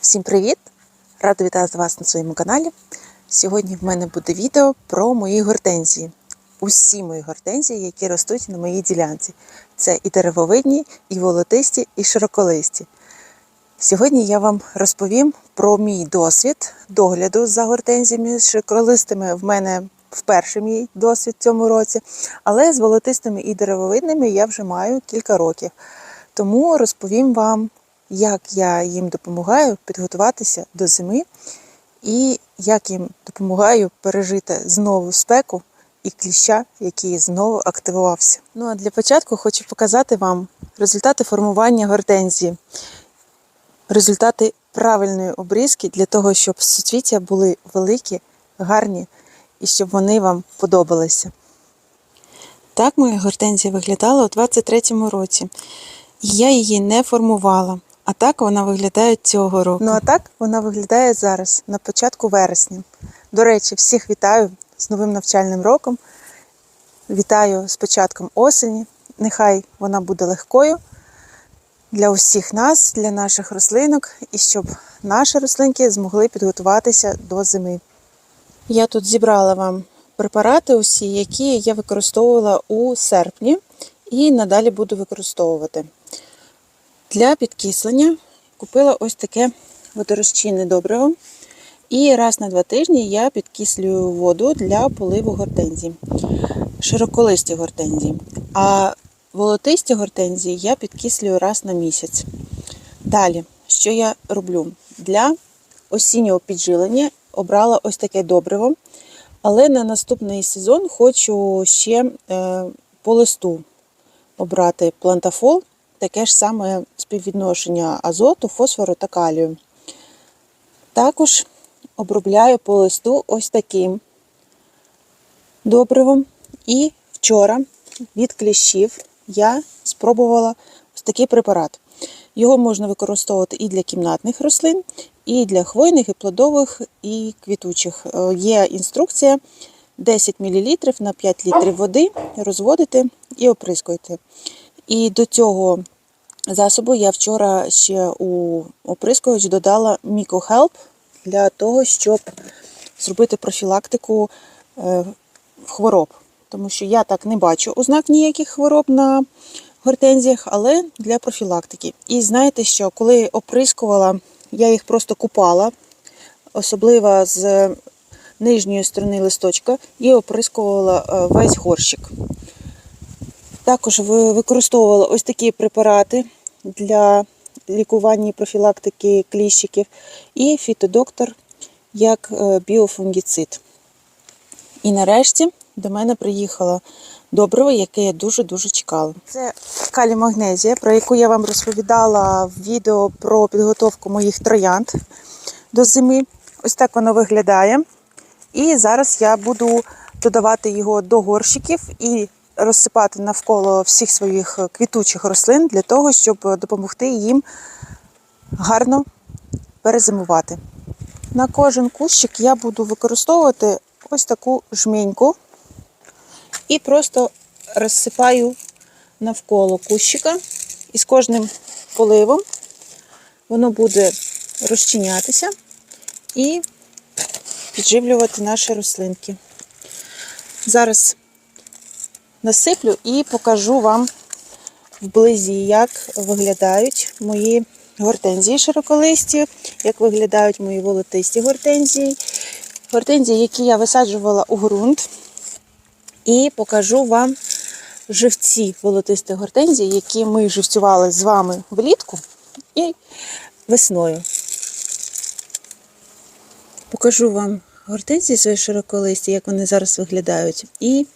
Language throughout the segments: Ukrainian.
Всім привіт! Рада вітати вас на своєму каналі. Сьогодні в мене буде відео про мої гортензії. Усі мої гортензії, які ростуть на моїй ділянці. Це і деревовидні, і волотисті, і широколисті. Сьогодні я вам розповім про мій досвід догляду за гортензіями широколистими. В мене вперше мій досвід в цьому році, але з волотистими і деревовидними я вже маю кілька років. Тому розповім вам, як я їм допомагаю підготуватися до зими і як їм допомагаю пережити знову спеку і кліща, який знову активувався. Ну а для початку хочу показати вам результати формування гортензії, результати правильної обрізки для того, щоб суцвіття були великі, гарні і щоб вони вам подобалися. Так моя гортензія виглядала у 23-му році. І я її не формувала. А так вона виглядає цього року. Ну а так вона виглядає зараз, на початку вересня. До речі, всіх вітаю з новим навчальним роком. Вітаю з початком осені. Нехай вона буде легкою для усіх нас, для наших рослинок, і щоб наші рослинки змогли підготуватися до зими. Я тут зібрала вам препарати, усі, які я використовувала у серпні і надалі буду використовувати. Для підкислення купила ось таке водорозчинне добриво. І раз на два тижні я підкислюю воду для поливу гортензій, широколисті гортензії. А волотисті гортензії я підкислюю раз на місяць. Далі, що я роблю? Для осіннього піджилення обрала ось таке добриво, але на наступний сезон хочу ще е, по листу обрати плантафол таке ж саме співвідношення азоту, фосфору та калію. Також обробляю по листу ось таким добривом. І вчора від кліщів я спробувала ось такий препарат. Його можна використовувати і для кімнатних рослин, і для хвойних, і плодових, і квітучих. Е, Є інструкція 10 мл на 5 літрів води розводити і оприскуєте. І до цього засобу я вчора ще у оприскувач додала MicoHelp для того, щоб зробити профілактику е, хвороб. Тому що я так не бачу ознак ніяких хвороб на гортензіях, але для профілактики. І знаєте що, коли оприскувала, я їх просто купала, особливо з нижньої сторони листочка, і оприскувала е, весь горщик. Також ви- використовувала ось такі препарати для лікування і профілактики кліщиків, і фітодоктор як е, біофунгіцид. І нарешті до мене приїхало добриво, яке я дуже-дуже чекала. Це калімагнезія, про яку я вам розповідала в відео про підготовку моїх троянд до зими. Ось так воно виглядає. І зараз я буду додавати його до горщиків і розсипати навколо всіх своїх квітучих рослин для того, щоб допомогти їм гарно перезимувати. На кожен кущик я буду використовувати ось таку жменьку і просто розсипаю навколо кущика. І з кожним поливом воно буде розчинятися і підживлювати наші рослинки. Зараз насиплю і покажу вам вблизі, як виглядають мої гортензії широколисті, як виглядають мої волотисті гортензії. Гортензії, які я висаджувала у ґрунт. І покажу вам живці волотистих гортензій, які ми живцювали з вами влітку і весною. Покажу вам гортензії свої широколисті, як вони зараз виглядають. І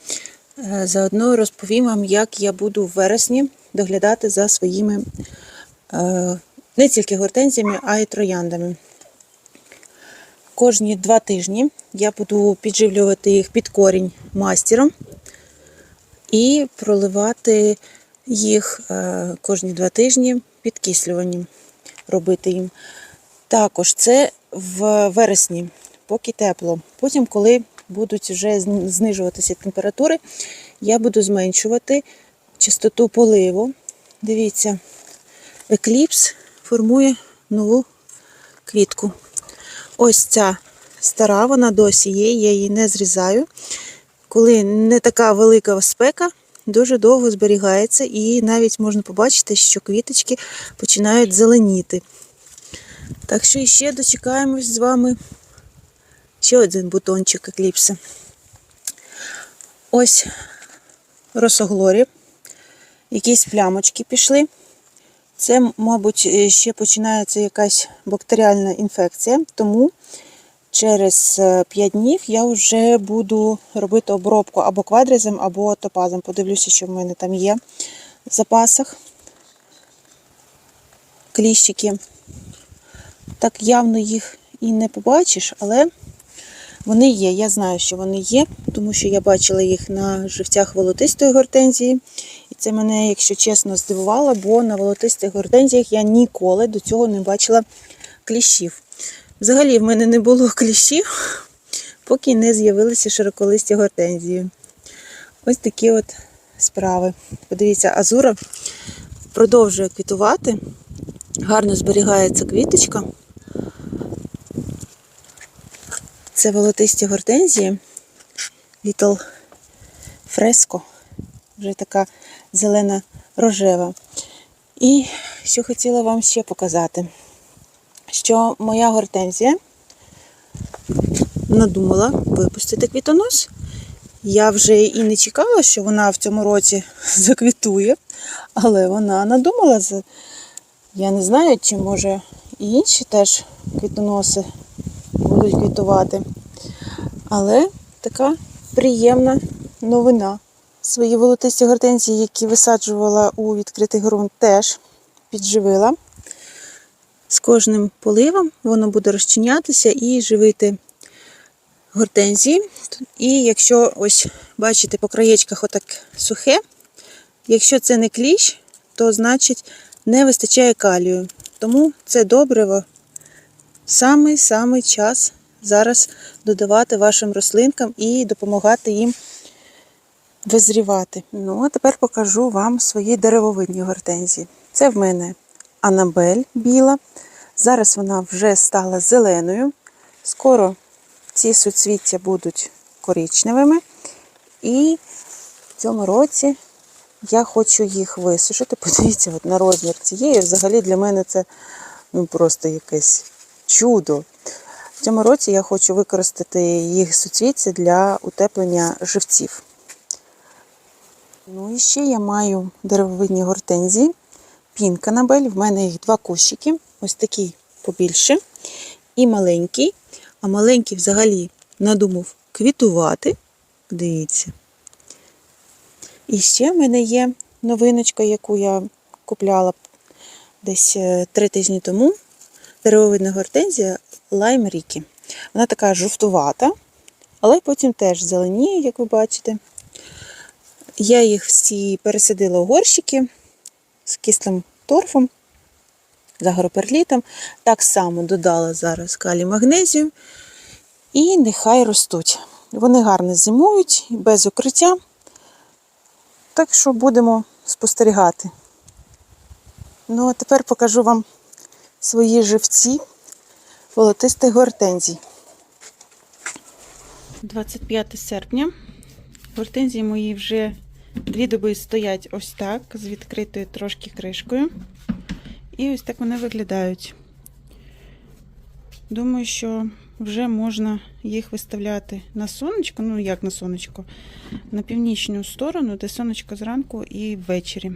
заодно розповім вам, як я буду в вересні доглядати за своїми е, не тільки гортензіями, а й трояндами. Кожні два тижні я буду підживлювати їх під корінь мастером і проливати їх е, кожні два тижні підкислюванням, робити їм. Також це в вересні, поки тепло. Потім, коли будуть вже знижуватися температури, я буду зменшувати частоту поливу. Дивіться, екліпс формує нову квітку. Ось ця стара, вона досі є, я її не зрізаю. Коли не така велика спека, дуже довго зберігається, і навіть можна побачити, що квіточки починають зеленіти. Так що іще дочекаємось з вами ще один бутончик екліпси. Ось росоглорі. Якісь плямочки пішли. Це, мабуть, е, ще починається якась бактеріальна інфекція, тому через 5 днів я вже буду робити обробку або квадризом, або топазом. Подивлюся, що в мене там є в запасах. Кліщики. Так явно їх і не побачиш, але вони є. Я знаю, що вони є, тому що я бачила їх на живцях волотистої гортензії. І це мене, якщо чесно, здивувало, бо на волотистих гортензіях я ніколи до цього не бачила кліщів. Взагалі в мене не було кліщів, поки не з'явилися широколисті гортензії. Ось такі от справи. Подивіться, азура продовжує квітувати, гарно зберігається квіточка. Це волотисті гортензії Little Fresco. Вже така зелена рожева. І що хотіла вам ще показати, що моя гортензія надумала випустити квітонос. Я вже і не чекала, що вона в цьому році заквітує, але вона надумала. Я не знаю, чи може і інші теж квітоноси будуть квітувати. Але така приємна новина. Свої волотисті гортензії, які висаджувала у відкритий ґрунт, теж підживила. З кожним поливом воно буде розчинятися і живити гортензії. І якщо ось бачите, по краєчках отак сухе, якщо це не кліщ, то значить не вистачає калію. Тому це добриво самий-самий час зараз додавати вашим рослинкам і допомагати їм визрівати. Ну, а тепер покажу вам свої деревовидні гортензії. Це в мене Анабель біла. Зараз вона вже стала зеленою. Скоро ці суцвіття будуть коричневими. І в цьому році я хочу їх висушити. Подивіться, от на розмір цієї. Взагалі для мене це ну, просто якесь чудо. В цьому році я хочу використати їх суцвіття для утеплення живців. Ну і ще я маю деревовидні гортензії. Пінканабель. В мене їх два кущики. Ось такий побільше. І маленький. А маленький взагалі надумав квітувати. Дивіться. І ще в мене є новиночка, яку я купляла десь е, три тижні тому. Деревовидна гортензія Лайм Рікі. Вона така жовтувата, але потім теж зеленіє, як ви бачите. Я їх всі пересадила у горщики з кислим торфом, з агроперлітом. Так само додала зараз калій магнезію. І нехай ростуть. Вони гарно зимують, без укриття. Так що будемо спостерігати. Ну, а тепер покажу вам свої живці волотистих гортензій. 25 серпня. Гортензії мої вже дві доби стоять ось так, з відкритою трошки кришкою. І ось так вони виглядають. Думаю, що вже можна їх виставляти на сонечко, ну як на сонечко, на північну сторону, де сонечко зранку і ввечері.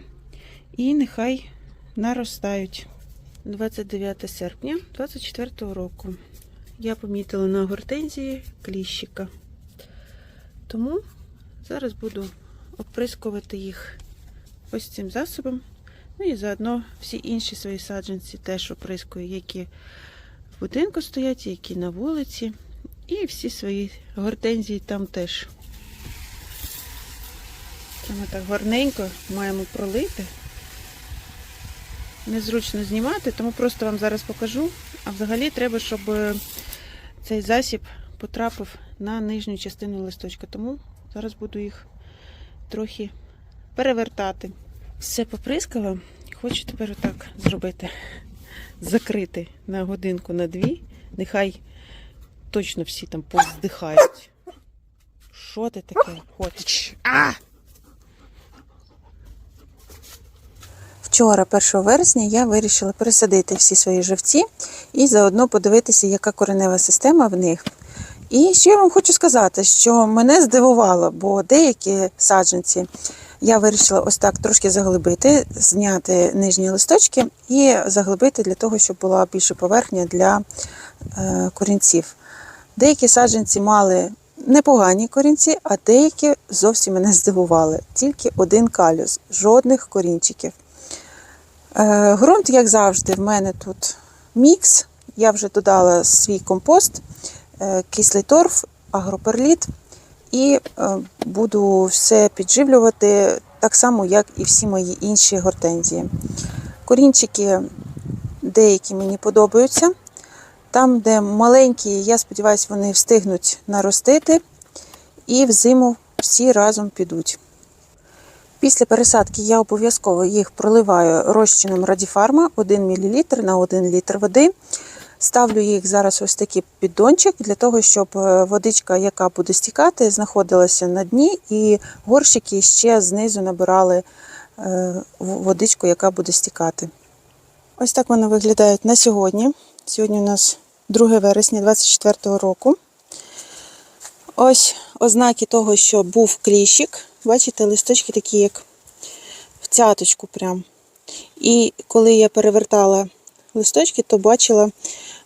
І нехай наростають. 29 серпня 24 року. Я помітила на гортензії кліщика. Тому зараз буду оприскувати їх ось цим засобом. Ну і заодно всі інші свої саджанці теж оприскую, які в будинку стоять, які на вулиці. І всі свої гортензії там теж. Прямо так гарненько маємо пролити. Незручно знімати, тому просто вам зараз покажу. А взагалі треба, щоб е, цей засіб потрапив на нижню частину листочка. Тому зараз буду їх трохи перевертати. Все поприскала. Хочу тепер отак зробити. закрити на годинку на дві. Нехай точно всі там поздихають. Що ти таке хочеш? А! Вчора, 1 вересня, я вирішила пересадити всі свої живці і заодно подивитися, яка коренева система в них. І що я вам хочу сказати, що мене здивувало, бо деякі саджанці я вирішила ось так трошки заглибити, зняти нижні листочки і заглибити для того, щоб була більше поверхня для е, корінців. Деякі саджанці мали непогані корінці, а деякі зовсім мене здивували. Тільки один калюс, жодних корінчиків. Е, Ґрунт, як завжди, в мене тут мікс. Я вже додала свій компост, е, кислий торф, агроперліт і е, буду все підживлювати так само, як і всі мої інші гортензії. Корінчики деякі мені подобаються. Там, де маленькі, я сподіваюся, вони встигнуть наростити і взиму всі разом підуть. Після пересадки я обов'язково їх проливаю розчином Радіфарма 1 мл на 1 літр води. Ставлю їх зараз ось такий піддончик для того, щоб е, водичка, яка буде стікати, знаходилася на дні, і горщики ще знизу набирали е, водичку, яка буде стікати. Ось так вони виглядають на сьогодні. Сьогодні у нас 2 вересня 2024 року. Ось ознаки того, що був кліщик. Бачите, листочки такі, як в цяточку прям. І коли я перевертала листочки, то бачила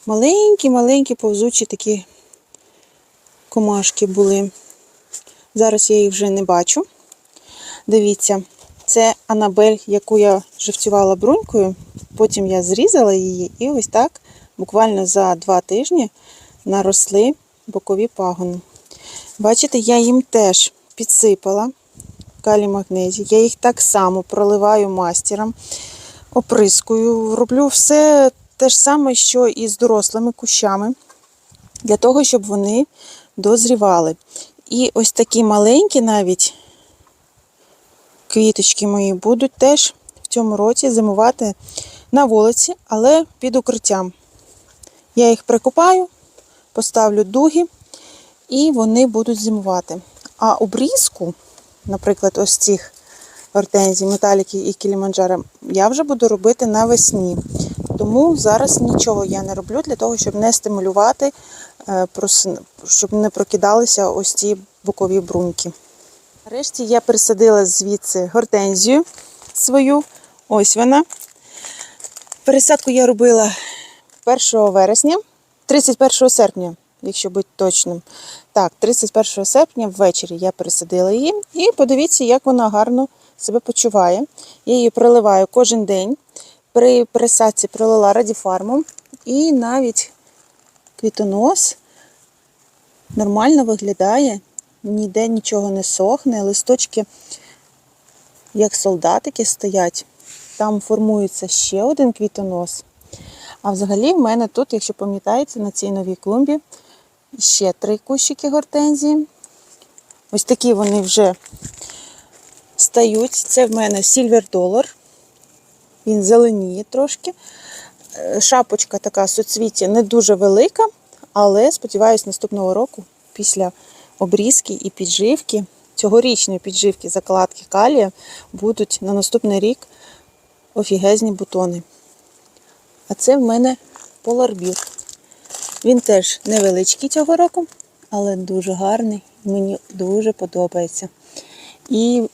маленькі-маленькі повзучі такі комашки були. Зараз я їх вже не бачу. Дивіться, це Анабель, яку я живцювала брунькою. Потім я зрізала її, і ось так буквально за два тижні наросли бокові пагони. Бачите, я їм теж підсипала калій магнезій. Я їх так само проливаю мастером, оприскую, роблю все те ж саме, що і з дорослими кущами, для того, щоб вони дозрівали. І ось такі маленькі навіть квіточки мої будуть теж в цьому році зимувати на вулиці, але під укриттям. Я їх прикопаю, поставлю дуги, і вони будуть зимувати. А обрізку, наприклад, ось цих гортензій, металіки і кіліманджаро, я вже буду робити навесні. Тому зараз нічого я не роблю для того, щоб не стимулювати, е, щоб не прокидалися ось ці бокові бруньки. Нарешті я присадила звідси гортензію свою. Ось вона. Пересадку я робила 1 вересня, 31 серпня, якщо бути точним. Так, 31 серпня ввечері я пересадила її. І подивіться, як вона гарно себе почуває. Я її проливаю кожен день. При пересадці пролила радіфармом. І навіть квітонос нормально виглядає, ніде нічого не сохне, листочки, як солдатики, стоять. Там формується ще один квітонос. А взагалі в мене тут, якщо пам'ятаєте, на цій новій клумбі ще три кущики гортензії. Ось такі вони вже стають. Це в мене Silver Dollar. Він зеленіє трошки. Е, Шапочка така суцвіття не дуже велика, але сподіваюся, наступного року, після обрізки і підживки, цьогорічної підживки закладки калія, будуть на наступний рік офігезні бутони. А це в мене поларбір. Він теж невеличкий цього року, але дуже гарний. Мені дуже подобається. І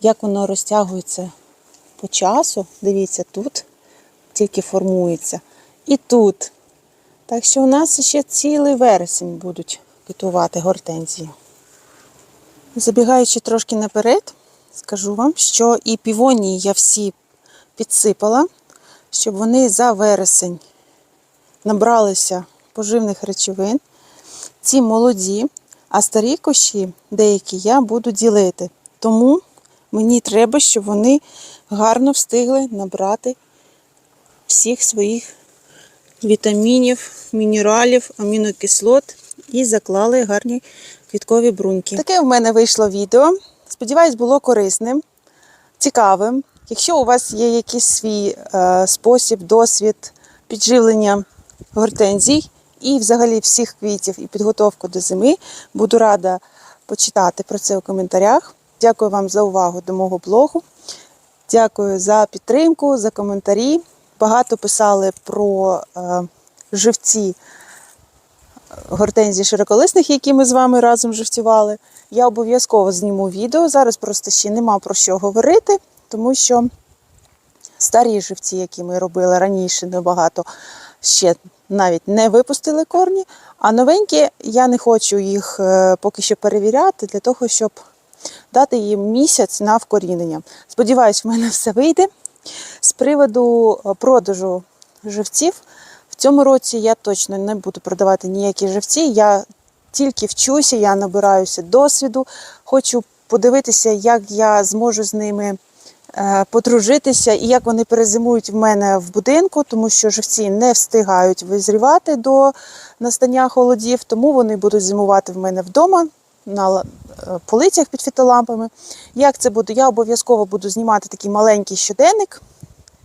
як воно розтягується по часу, дивіться, тут тільки формується. І тут. Так що у нас ще цілий вересень будуть квітувати гортензії. Забігаючи трошки наперед, скажу вам, що і півонії я всі підсипала, щоб вони за вересень набралися поживних речовин. Ці молоді, а старі кущі, деякі, я буду ділити. Тому мені треба, щоб вони гарно встигли набрати всіх своїх вітамінів, мінералів, амінокислот і заклали гарні квіткові бруньки. Таке в мене вийшло відео. Сподіваюсь, було корисним, цікавим. Якщо у вас є якийсь свій е, спосіб, досвід підживлення гортензій і взагалі всіх квітів і підготовку до зими, буду рада почитати про це у коментарях. Дякую вам за увагу до мого блогу. Дякую за підтримку, за коментарі. Багато писали про е, живці гортензій широколисних, які ми з вами разом живцювали. Я обов'язково зніму відео. Зараз просто ще нема про що говорити, тому що старі живці, які ми робили раніше, небагато ще навіть не випустили корні. А новенькі я не хочу їх е, поки що перевіряти для того, щоб дати їм місяць на вкорінення. Сподіваюсь, в мене все вийде. З приводу е, продажу живців, в цьому році я точно не буду продавати ніякі живці. Я тільки вчуся, я набираюся досвіду. Хочу подивитися, як я зможу з ними подружитися і як вони перезимують в мене в будинку, тому що живці не встигають визрівати до настання холодів, тому вони будуть зимувати в мене вдома на е, полицях під фітолампами. Як це буде? Я обов'язково буду знімати такий маленький щоденник,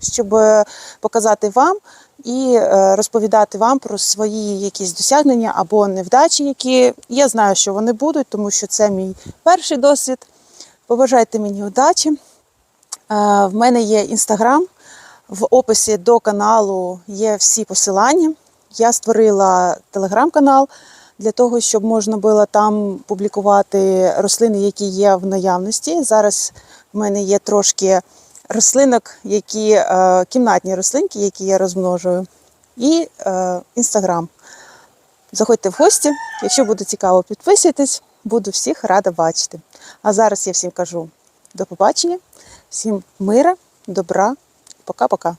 щоб е, показати вам і е, розповідати вам про свої якісь досягнення або невдачі, які я знаю, що вони будуть, тому що це мій перший досвід. Побажайте мені удачі. Е, В мене є інстаграм. В описі до каналу є всі посилання. Я створила телеграм-канал для того, щоб можна було там публікувати рослини, які є в наявності. Зараз в мене є трошки рослинок, які е, кімнатні рослинки, які я розмножую, і е, інстаграм. Заходьте в гості. Якщо буде цікаво, підписуйтесь. Буду всіх рада бачити. А зараз я всім кажу до побачення, всім мира, добра, пока-пока.